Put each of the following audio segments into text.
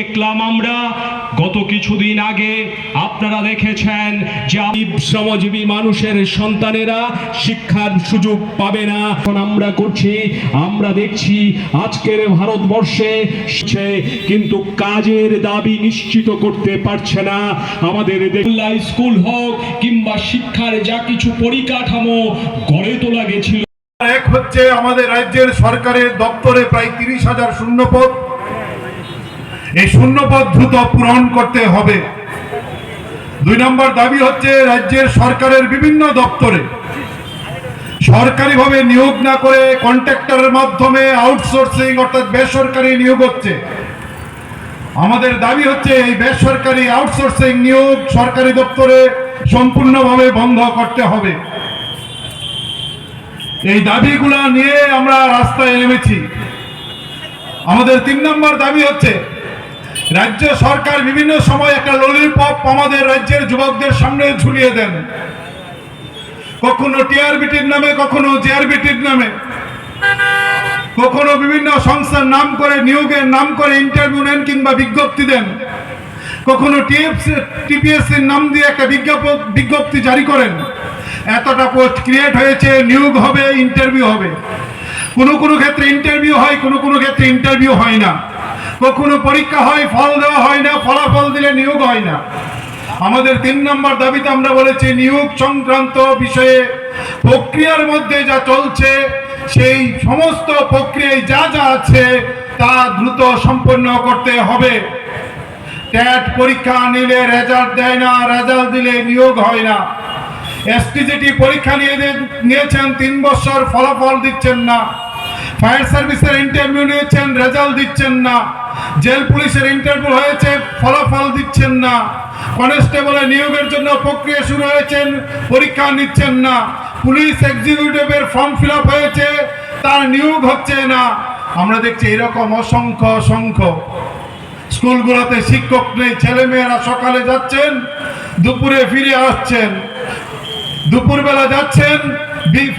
দেখলাম আমরা, গত কিছুদিন আগে আপনারা দেখেছেন যে শ্রমজীবী মানুষের সন্তানেরা শিক্ষার সুযোগ পাবে না। এখন আমরা করছি, আমরা দেখছি আজকের ভারতবর্ষে কিন্তু কাজের দাবি নিশ্চিত করতে পারছে না। আমাদের স্কুল হোক কিংবা শিক্ষার যা কিছু পরিকাঠামো গড়ে তোলা গেছিল। এক হচ্ছে আমাদের রাজ্যের সরকারের দপ্তরে প্রায় তিরিশ হাজার শূন্যপদ এই শূন্যপদ দ্রুত পূরণ করতে হবে। দুই নম্বর দাবি হচ্ছে রাজ্যের সরকারের বিভিন্ন দপ্তরে সরকারিভাবে নিয়োগ না করে কন্ট্রাক্টরের মাধ্যমে আউটসোর্সিং অর্থাৎ বেসরকারি নিয়োগ হচ্ছে। আমাদের দাবি হচ্ছে এই বেসরকারি আউটসোর্সিং নিয়োগ সরকারি দপ্তরে সম্পূর্ণভাবে বন্ধ করতে হবে। এই দাবিগুলা নিয়ে আমরা রাস্তায় নেমেছি। আমাদের তিন নম্বর দাবি হচ্ছে রাজ্য সরকার বিভিন্ন সময় একটা ললিপপ আমাদের রাজ্যের যুবকদের সামনে ঝুলিয়ে দেন। কখনো টিআরবিটির নামে, কখনো জেআরবিটির নামে। কখনো বিভিন্ন সংস্থার নাম করে নিয়োগের নাম করে ইন্টারভিউ নেন কিংবা বিজ্ঞপ্তি দেন। কখনো টিপিএসসির নাম দিয়ে একটা বিজ্ঞাপন বিজ্ঞপ্তি জারি করেন। এতটা পোস্ট ক্রিয়েট হয়েছে, নিয়োগ হবে ইন্টারভিউ হবে। কোনো কোনো ক্ষেত্রে ইন্টারভিউ হয়, কোনো কোনো ক্ষেত্রে ইন্টারভিউ হয় না। কখনো পরীক্ষা হয়, ফল দেওয়া হয় না, ফলাফল দিলে নিয়োগ হয় না। আমাদের তিন নম্বর দাবিতে আমরা বলেছি, নিয়োগ সংক্রান্ত বিষয়ে প্রক্রিয়ার মধ্যে যা চলছে, সেই সমস্ত প্রক্রিয়ায় যা যা আছে, তা দ্রুত সম্পন্ন করতে হবে। ট্যাট পরীক্ষা নিলে রেজাল্ট দেয় না রেজাল্ট দিলে নিয়োগ হয় না। এসটিজিটি পরীক্ষা নিয়ে নিয়েছেন, তিন বছর ফলাফল দিচ্ছেন না। ফায়ার সার্ভিসের ইন্টারভিউ নিয়েছেন রেজাল্ট দিচ্ছেন না। জেল পুলিশের ইন্টারভিউ হয়েছে, ফলাফল দিচ্ছেন না। কনস্টেবলের নিয়োগের জন্য প্রক্রিয়া শুরু হয়েছেন, পরীক্ষা নিচ্ছেন না। পুলিশ এক্সিকিউটিভের ফর্ম ফিল হয়েছে, তার নিয়োগ হচ্ছে না। আমরা দেখছি এরকম অসংখ্য অসংখ্য। স্কুলগুলোতে শিক্ষক নেই, ছেলেমেয়েরা সকালে যাচ্ছেন, দুপুরে ফিরে আসছেন। দুপুরবেলা যাচ্ছেন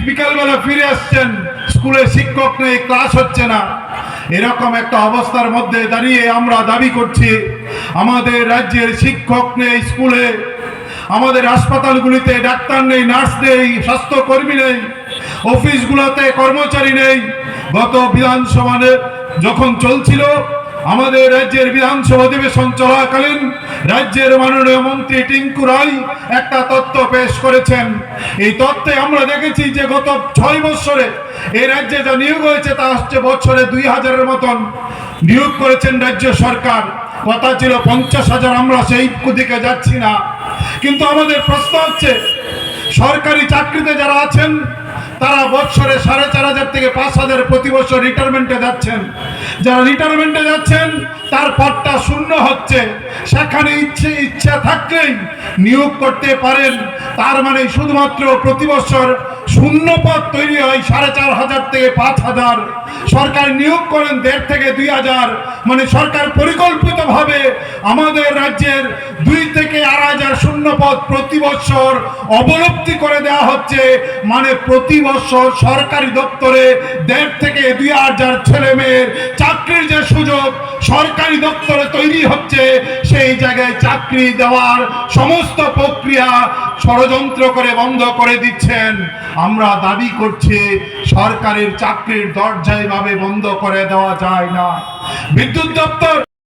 বিকালবেলা ফিরে আসছেন। স্কুলে শিক্ষক নেই, ক্লাস হচ্ছে না। এরকম একটা অবস্থার মধ্যে দাঁড়িয়ে আমরা দাবি করছি, আমাদের রাজ্যের শিক্ষক নেই স্কুলে, আমাদের হাসপাতালগুলিতে ডাক্তার নেই, নার্স নেই, স্বাস্থ্যকর্মী নেই, অফিসগুলোতে কর্মচারী নেই। গত বিধানসভা যখন চলছিল আমাদের রাজ্যের বিধানসভা অধিবেশন চলাকালীন রাজ্যের মাননীয় মন্ত্রী টিঙ্কু রায় একটা তত্ত্ব পেশ করেছেন। এই তথ্যে আমরা দেখেছি যে গত ছয় বছরে এই রাজ্যে যা নিয়োগ হয়েছে তা হচ্ছে বছরে দুই হাজারের মতন নিয়োগ করেছেন রাজ্য সরকার। কথা ছিল পঞ্চাশ হাজার, আমরা সেই দিকে যাচ্ছি না। কিন্তু আমাদের প্রশ্ন হচ্ছে, সরকারি চাকরিতে যারা আছেন, তারা বছরে সাড়ে চার হাজার থেকে পাঁচ হাজার প্রতি বছর রিটায়ারমেন্টে যাচ্ছেন। যারা রিটায়ারমেন্টে যাচ্ছেন, তার পদটা শূন্য হচ্ছে। সেখানে ইচ্ছে, ইচ্ছা থাকলেই নিয়োগ করতে পারেন। তার মানে শুধুমাত্র প্রতি বছর শূন্য পদ তৈরি হয় সাড়ে চার হাজার থেকে পাঁচ হাজার। সরকার নিয়োগ করেন দেড় থেকে দুই হাজার। মানে সরকার পরিকল্পিতভাবে আমাদের রাজ্যের দুই থেকে আড়াই হাজার শূন্য পদ প্রতি বছর অবলব্ধি করে দেওয়া হচ্ছে। মানে প্রতি বছর সরকারি দপ্তরে দেড় থেকে দুই হাজার ছেলে মেয়ের চাকরির যে সুযোগ সরকারি দপ্তরে তৈরি হচ্ছে, সেই জায়গায় চাকরি দেওয়ার সমস্ত প্রক্রিয়া ষড়যন্ত্র করে বন্ধ করে দিচ্ছেন। আমরা দাবি করছি সরকারের চাকরির দরজা এভাবে বন্ধ করে দেওয়া যায় না। বিদ্যুৎ দপ্তর